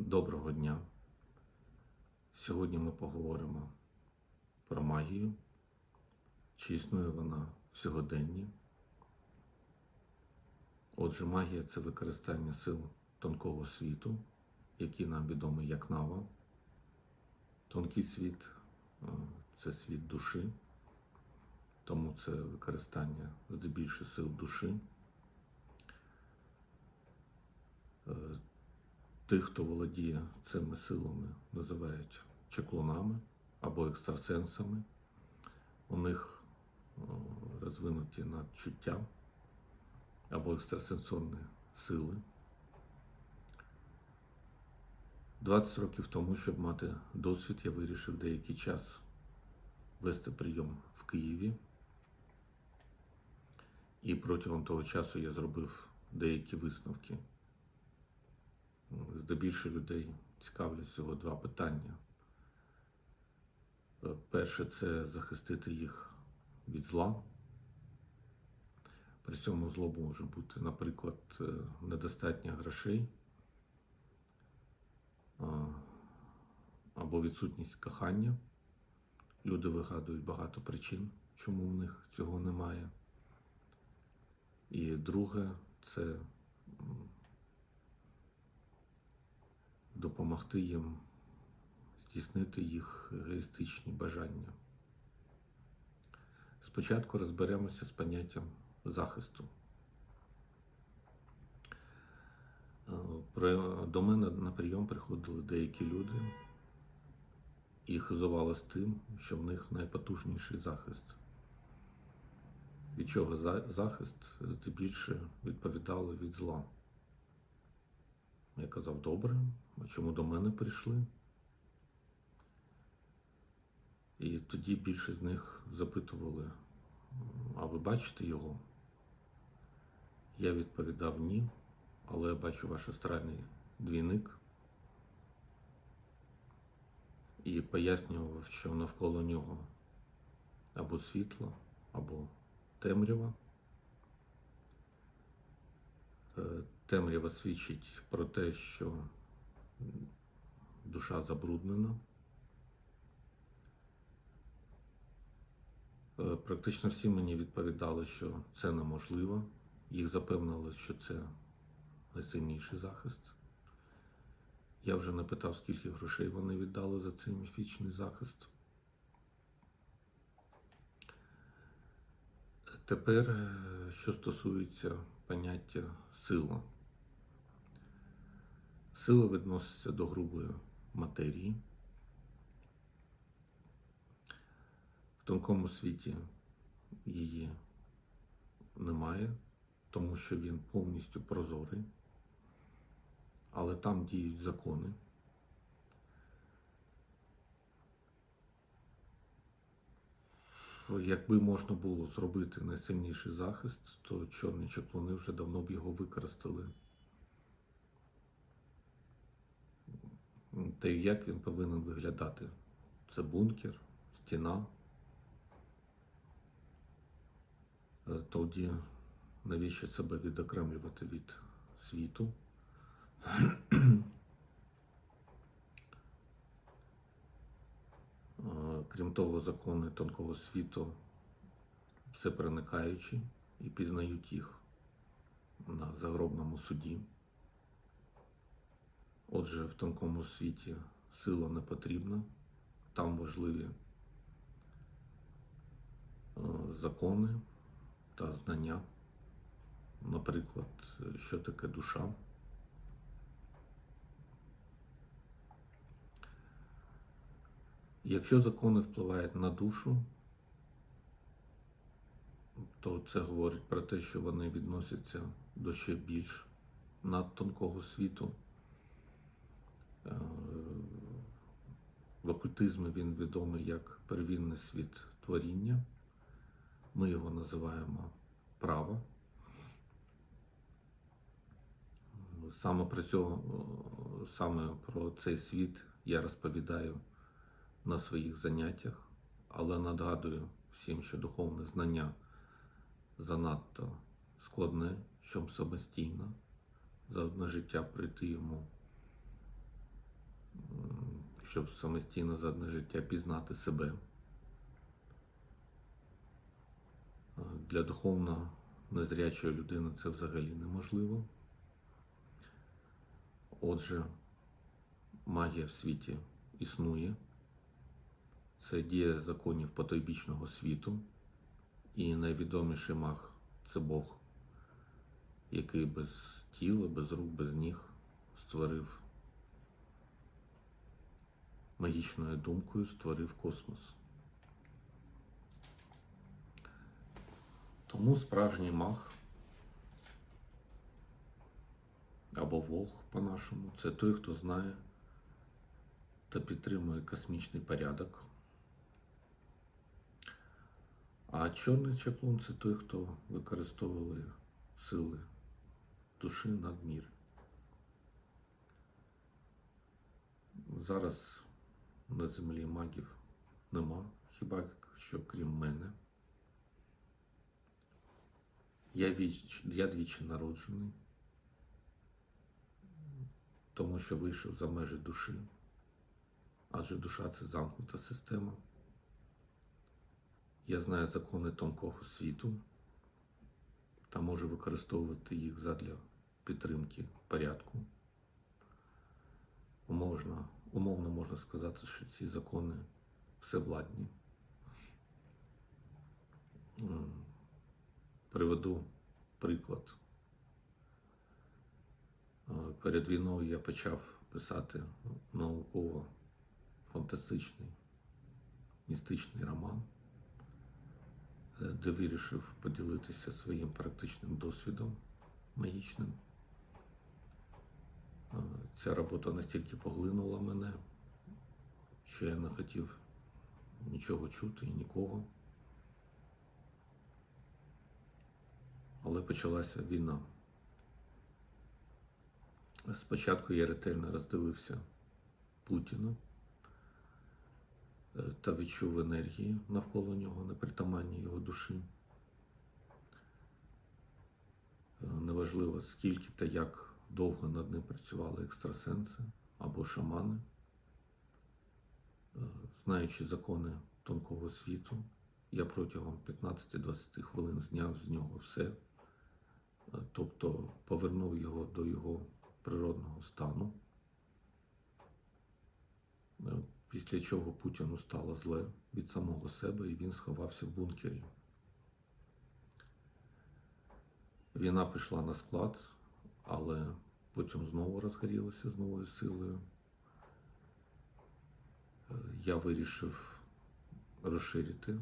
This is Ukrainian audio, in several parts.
Доброго дня. Сьогодні ми поговоримо про магію, чи існує вона в сьогоденні. Отже, магія це використання сил тонкого світу, який нам відомий як нава. Тонкий світ е, це світ душі, тому це використання здебільшого сил душі. Е, Тих, хто володіє цими силами, називають чеклунами або екстрасенсами. У них розвинуті надчуття або екстрасенсорні сили. 20 років тому, щоб мати досвід, я вирішив деякий час вести прийом в Києві. І протягом того часу я зробив деякі висновки. Здебільшого людей цікавлять всього два питання. Е, Перше це захистити їх від зла. При цьому зло може бути, наприклад, е, недостатньо грошей або відсутність кохання. Люди вигадують багато причин, чому в них цього немає. І друге це допомогти їм здійснити їх егоїстичні бажання. Спочатку розберемося з поняттям захисту. Е, До мене на прийом приходили деякі люди і хизувалися тим, що в них найпотужніший захист. Від чого захист здебільше відповідали від зла. Я казав, добре, а чому до мене прийшли? І тоді більшість з них запитували, а ви бачите його? Я відповідав ні, але я бачу ваш астральний двійник і пояснював, що навколо нього або світло, або темрява. Темрява свідчить про те, що душа забруднена. Е, Практично всі мені відповідали, що це неможливо. Їх запевнили, що це найсильніший захист. Я вже не питав, скільки грошей вони віддали за цей міфічний захист. Тепер, е, що стосується поняття сила. Сила відноситься до грубої матерії. В тонкому світі її немає, тому що він повністю прозорий, але там діють закони. Якби можна було зробити найсильніший захист, то чорні чаклуни вже давно б його використали. Та й як він повинен виглядати? Це бункер, стіна. Е, Тоді навіщо себе відокремлювати від світу? Е, Крім того, закони тонкого світу все проникаючі і пізнають їх на загробному суді. Отже, в тонкому світі сила не потрібна, там важливі е, закони та знання, наприклад, що таке душа. Якщо закони впливають на душу, то це говорить про те, що вони відносяться до ще більш надтонкого світу. Е, В окультизмі він відомий як первинний світ творіння. Ми його називаємо право. Саме про цього, е, саме про цей світ я розповідаю на своїх заняттях, але нагадую всім, що духовне знання занадто складне, щоб самостійно за одне життя прийти йому щоб самостійно за одне життя пізнати себе. Для духовно незрячої людини це взагалі неможливо. Отже, магія в світі існує. Це дія законів потойбічного світу. І найвідоміший маг це Бог, який без тіла, без рук, без ніг створив магічною думкою, створив космос. Тому справжній маг або Волг по-нашому це той, хто знає та підтримує космічний порядок. А чорний чаклун це той, хто використовує сили душі над мір. Зараз на землі магів нема, хіба що крім мене. Я, віч, я двічі народжений, тому що вийшов за межі душі, адже душа це замкнута система. Я знаю закони тонкого світу та можу використовувати їх задля підтримки порядку. Умовно, умовно можна сказати, що ці закони всевладні. Приведу приклад. Е, Перед війною я почав писати науково-фантастичний містичний роман, е, де вирішив поділитися своїм практичним досвідом магічним. Ця робота настільки поглинула мене, що я не хотів нічого чути і нікого. Але почалася війна. Спочатку я ретельно роздивився Путіна е, та відчув енергії навколо нього, непритаманні його душі. Е, Неважливо, скільки та як довго над ним працювали екстрасенси або шамани, Е, знаючи закони тонкого світу, я протягом 15-20 хвилин зняв з нього все, Е, тобто повернув його до його природного стану. Е, Після чого Путіну стало зле від самого себе і він сховався в бункері. Війна пішла на склад, але потім знову розгорілася з новою силою. Е, Я вирішив розширити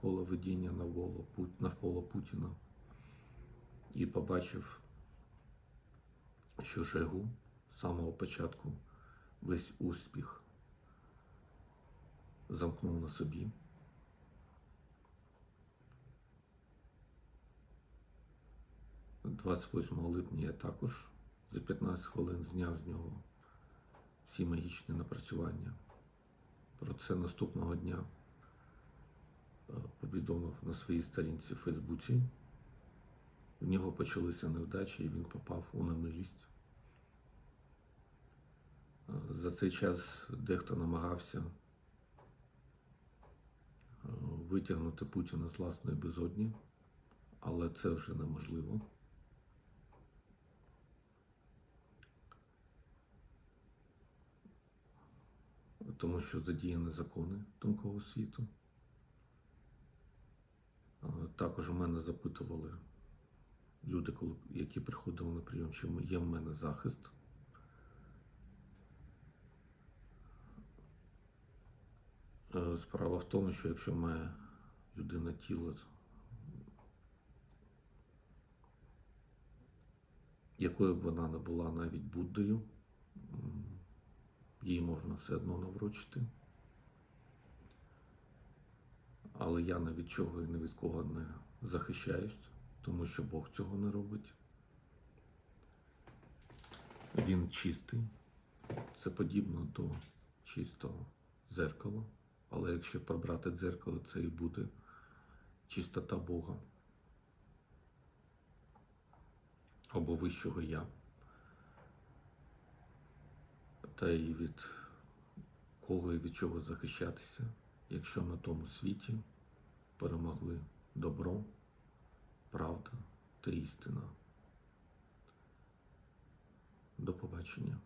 коло ведіння навколо, навколо Путіна і побачив, що Шойгу з самого початку весь успіх замкнув на собі. – 28 липня я також за 15 хвилин зняв з нього всі магічні напрацювання. Про це наступного дня е, повідомив на своїй сторінці в Фейсбуці. В нього почалися невдачі і він попав у немилість. Е, За цей час дехто намагався е, витягнути Путіна з власної безодні, але це вже неможливо. Тому що задіяні закони тонкого світу. Також у мене запитували люди, які приходили на прийом, чи є в мене захист. Е, Справа в тому, що якщо має людина тіло, якою б вона не була навіть Буддою, їй можна все одно наврочити. Але я ні від чого і ні від кого не захищаюсь, тому що Бог цього не робить. Він чистий. Це подібно до чистого дзеркала. Але якщо прибрати дзеркало, це і буде чистота Бога або вищого я. Та й від кого і від чого захищатися, якщо на тому світі перемогли добро, правда та істина. До побачення.